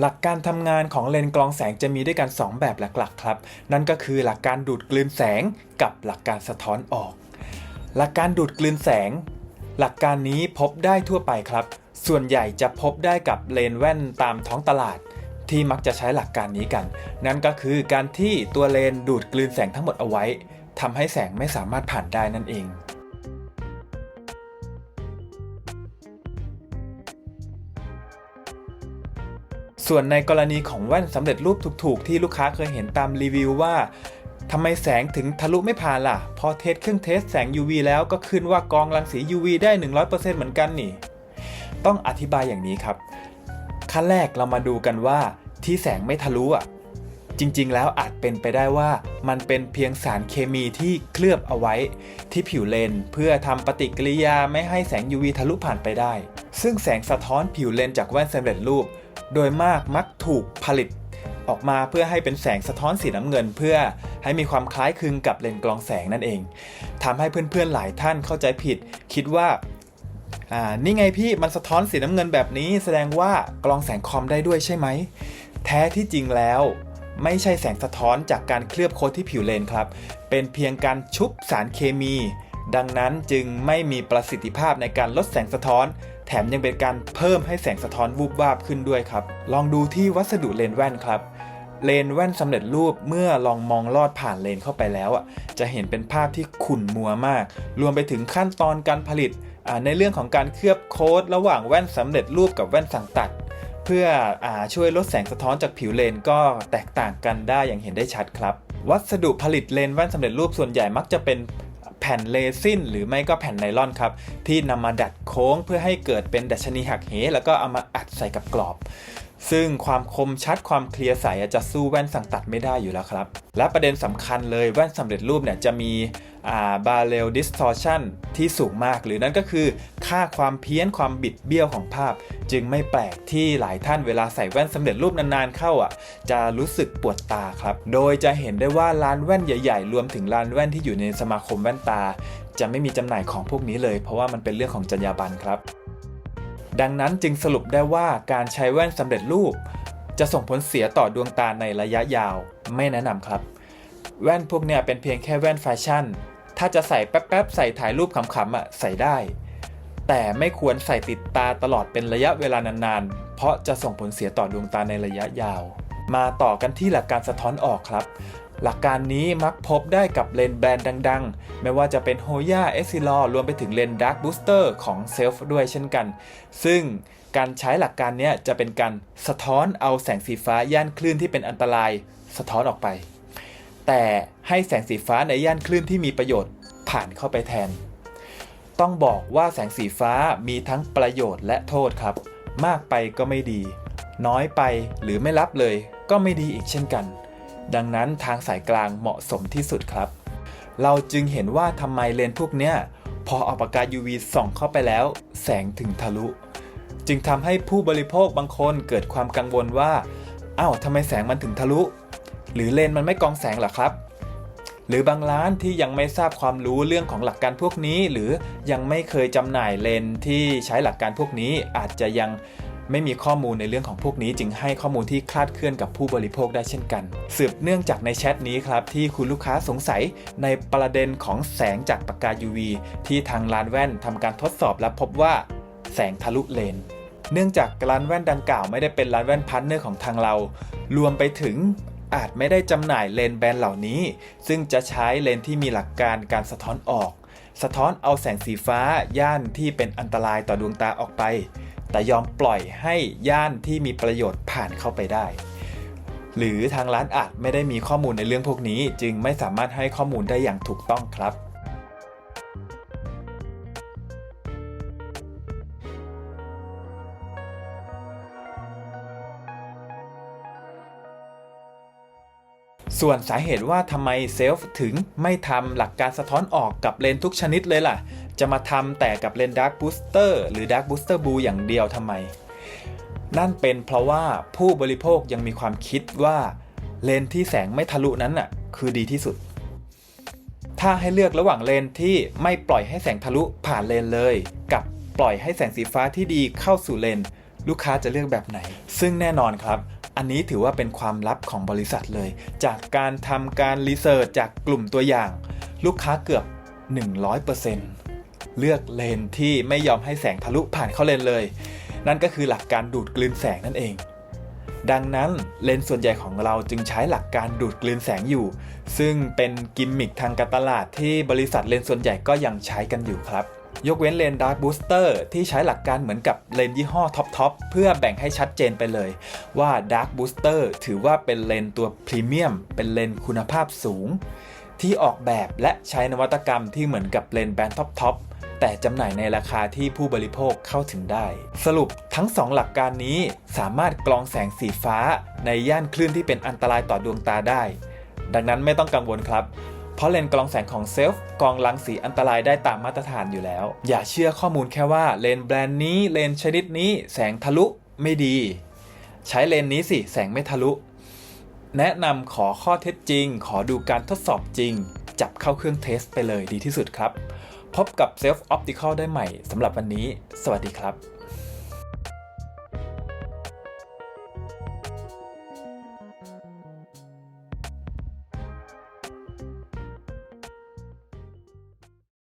หลักการทำงานของเลนส์กรองแสงจะมีด้วยกัน 2 แบบหลักๆครับ นั่นก็คือหลักการดูดกลืนแสงกับหลักการสะท้อนออก หลักการดูดกลืนแสง หลักการนี้พบได้ทั่วไปครับ ส่วนใหญ่จะพบได้กับเลนส์แว่นตามท้องตลาด ที่มักจะใช้หลักการนี้กัน นั่นก็คือการที่ตัวเลนส์ดูดกลืนแสงทั้งหมดเอาไว้ทำให้แสงไม่สามารถผ่านได้นั่นเอง ส่วนในกรณีของแว่นสำเร็จรูปถูกๆ ที่ลูกค้าเคยเห็นตามรีวิวว่าทำไมแสงถึงทะลุไม่ผ่านล่ะ พอเทสเครื่องเทสแสง UV แล้วก็ขึ้นว่ากองรังสี UV ได้ 100%เหมือนกันนี่ ต้องอธิบายอย่างนี้ครับ ขั้นแรกเรามาดูกันว่าที่แสงไม่ทะลุอะ จริงๆ แล้วอาจเป็นไปได้ว่ามันเป็นเพียงสารเคมีที่เคลือบเอาไว้ ที่ผิวเลน เพื่อทำปฏิกิริยาไม่ให้แสง UV ทะลุผ่านไปได้ ซึ่งแสงสะท้อนผิวเลนจากแว่นสำเร็จรูป โดยมากมักถูกผลิต ออกมาเพื่อให้เป็นแสงสะท้อนสีน้ำเงิน เพื่อให้มีความคล้ายคลึงกับเลนกรองแสงนั่นเองทำให้เพื่อนๆหลายท่านเข้าใจผิด คิดว่าอ่านี่ไงพี่มันสะท้อนสีน้ำเงินแบบนี้ แสดงว่ากรองแสงคอมได้ด้วยใช่ไหมแท้ที่จริงแล้วไม่ใช่แสงสะท้อนจากการเคลือบโค้ที่ผิวเลนครับ เป็นเพียงการชุบสารเคมี ดังนั้นจึงไม่มีประสิทธิภาพในการลดแสงสะท้อน แถมยังเป็นการเพิ่มให้แสงสะท้อนวูบวาบขึ้นด้วยครับ ลองดูที่วัสดุเลนแว่นครับเลนแว่นสำเร็จรูปเมื่อลองมองลอดผ่านเลนเข้าไปแล้วอะจะเห็นเป็นภาพที่ขุ่นมัวมาก รวมไปถึงขั้นตอนการผลิตในเรื่องของการเคลือบโค้ดระหว่างแว่นสำเร็จรูปกับแว่นสั่งตัด เพื่ออช่วยลดแสงสะท้อนจากผิวเลนก็แตกต่างกันได้อย่างเห็นได้ชัดครับ วัสดุผลิตเลนแว่นสำเร็จรูปส่วนใหญ่มักจะเป็น แผ่นเลซินหรือไม่ก็แผ่นไนลอนครับ ที่นำมาดัดโค้งเพื่อให้เกิดเป็นดัชนีหักเหแล้วก็เอามาอัดใส่กับกรอบ ซึ่งความคมชัดความเคลียร์ใสจะสู้แว่นสั่งตัดไม่ได้อยู่แล้วครับ และประเด็นสำคัญเลยแว่นสำเร็จรูปเนี่ยจะมีบาเรลดิสทอร์ชันที่สูงมาก หรือนั่นก็คือ ค่าความเพี้ยนความบิดเบี้ยวของภาพ จึงไม่แปลกที่หลายท่านเวลาใส่แว่นสำเร็จรูปนานๆเข้าอะ จะรู้สึกปวดตาครับ โดยจะเห็นได้ว่าร้านแว่นใหญ่ๆ รวมถึงร้านแว่นที่อยู่ในสมาคมแว่นตา จะไม่มีจำหน่ายของพวกนี้เลย เพราะว่ามันเป็นเรื่องของจรรยาบรรณครับ ดังนั้นจึงสรุปได้ว่าการใช้แว่นสำเร็จรูป จะส่งผลเสียต่อดวงตาในระยะยาว ไม่แนะนำครับ แว่นพวกเนี้ยเป็นเพียงแค่แว่นแฟชั่น ถ้าจะใส่แป๊บๆใส่ถ่ายรูปขำๆอะใส่ได้ แต่ไม่ควรใส่ติดตาตลอดเป็นระยะเวลานานๆ เพราะจะส่งผลเสียต่อดวงตาในระยะยาว มาต่อกันที่หลักการสะท้อนออกครับ หลักการนี้มักพบได้กับเลนส์แบรนด์ดังๆ ไม่ว่าจะเป็น Hoya e s i l o r รวมไปถึงเลนส์ Dark Booster ของ Self ด้วยเช่นกัน ซึ่งการใช้หลักการนี้จะเป็นการสะท้อนเอาแสงสีฟ้าย่านคลื่นที่เป็นอันตราย สะท้อนออกไป แต่ให้แสงสีฟ้าในย่านคลื่นที่มีประโยชน์ผ่านเข้าไปแทน ต้องบอกว่าแสงสีฟ้ามีทั้งประโยชน์และโทษครับ มากไปก็ไม่ดี น้อยไปหรือไม่รับเลยก็ไม่ดีอีกเช่นกัน ดังนั้นทางสายกลางเหมาะสมที่สุดครับ เราจึงเห็นว่าทำไมเลนส์พวกเนี้ยพอเอาปากกา UV ส่องเข้าไปแล้ว แสงถึงทะลุ จึงทำให้ผู้บริโภคบางคนเกิดความกังวลว่าอ้าวทำไมแสงมันถึงทะลุ หรือเลนส์มันไม่กองแสงหรอครับ หรือบางร้านที่ยังไม่ทราบความรู้เรื่องของหลักการพวกนี้ หรือยังไม่เคยจำหน่ายเลนส์ที่ใช้หลักการพวกนี้อาจจะยัง ไม่มีข้อมูลในเรื่องของพวกนี้จึงให้ข้อมูลที่คลาดเคลื่อนกับผู้บริโภคได้เช่นกัน สืบเนื่องจากในแชทนี้ครับที่คุณลูกค้าสงสัยในประเด็นของแสงจากปากกา UV ที่ทางร้านแว่นทำการทดสอบและพบว่า แสงทะลุเลนเนื่องจากร้านแว่นดังกล่าวไม่ได้เป็นร้านแว่นพาร์ทเนอร์ของทางเรา รวมไปถึงอาจไม่ได้จำหน่ายเลนส์แบรนด์เหล่านี้ ซึ่งจะใช้เลนส์ที่มีหลักการการสะท้อนออก สะท้อนเอาแสงสีฟ้าย่านที่เป็นอันตรายต่อดวงตาออกไป แต่ยอมปล่อยให้ย่านที่มีประโยชน์ผ่านเข้าไปได้ หรือทางร้านอาจไม่ได้มีข้อมูลในเรื่องพวกนี้ จึงไม่สามารถให้ข้อมูลได้อย่างถูกต้องครับส่วนสาเหตุว่าทำไมเซลฟ์ถึงไม่ทำหลักการสะท้อนออกกับเลนทุกชนิดเลยล่ะ จะมาทำแต่กับเลนส์ Dark Booster หรือ Dark Booster Blue อย่างเดียวทำไม นั่นเป็นเพราะว่าผู้บริโภคยังมีความคิดว่าเลนส์ที่แสงไม่ทะลุนั้นน่ะคือดีที่สุด ถ้าให้เลือกระหว่างเลนส์ที่ไม่ปล่อยให้แสงทะลุผ่านเลนเลย กับปล่อยให้แสงสีฟ้าที่ดีเข้าสู่เลนลูกค้าจะเลือกแบบไหน ซึ่งแน่นอนครับ อันนี้ถือว่าเป็นความลับของบริษัทเลย จากการทำการรีเสิร์ชจากกลุ่มตัวอย่าง ลูกค้าเกือบ 100% เลือกเลนที่ไม่ยอมให้แสงทะลุผ่านเข้าเลนเลย นั่นก็คือหลักการดูดกลืนแสงนั่นเอง ดังนั้นเลนส์ส่วนใหญ่ของเราจึงใช้หลักการดูดกลืนแสงอยู่ ซึ่งเป็นกิมมิคทางการตลาดที่บริษัทเลนส์ส่วนใหญ่ก็ยังใช้กันอยู่ครับยกเว้นเลนดาร์ b บูสเตอร์ที่ใช้หลักการเหมือนกับเลนยี่ห้อท็อปทอปเพื่อแบ่งให้ชัดเจนไปเลย ว่า Dark Booster ถือว่าเป็นเลนตัวพรีเมียม เป็นเลนคุณภาพสูง ที่ออกแบบและใช้นวัตกรรมที่เหมือนกับเลนแบรนด์ท็อปทอป แต่จำหน่ายในราคาที่ผู้บริโภคเข้าถึงได้ สรุปทั้ง 2 หลักการนี้สามารถกรองแสงสีฟ้าในย่านคลื่นที่เป็นอันตรายต่อดวงตาได้ ดังนั้นไม่ต้องกังวลครับ เพราะเลนส์กรองแสงของเซลฟ์กรองรังสีอันตรายได้ตามมาตรฐานอยู่แล้ว อย่าเชื่อข้อมูลแค่ว่าเลนส์แบรนด์นี้เลนส์ชนิดนี้ แสงทะลุไม่ดี ใช้เลนส์นี้สิแสงไม่ทะลุ แนะนำขอข้อเท็จจริง ขอดูการทดสอบจริง จับเข้าเครื่องเทสไปเลยดีที่สุดครับ พบกับ Self Optical ได้ใหม่สำหรับวันนี้ สวัสดีครับ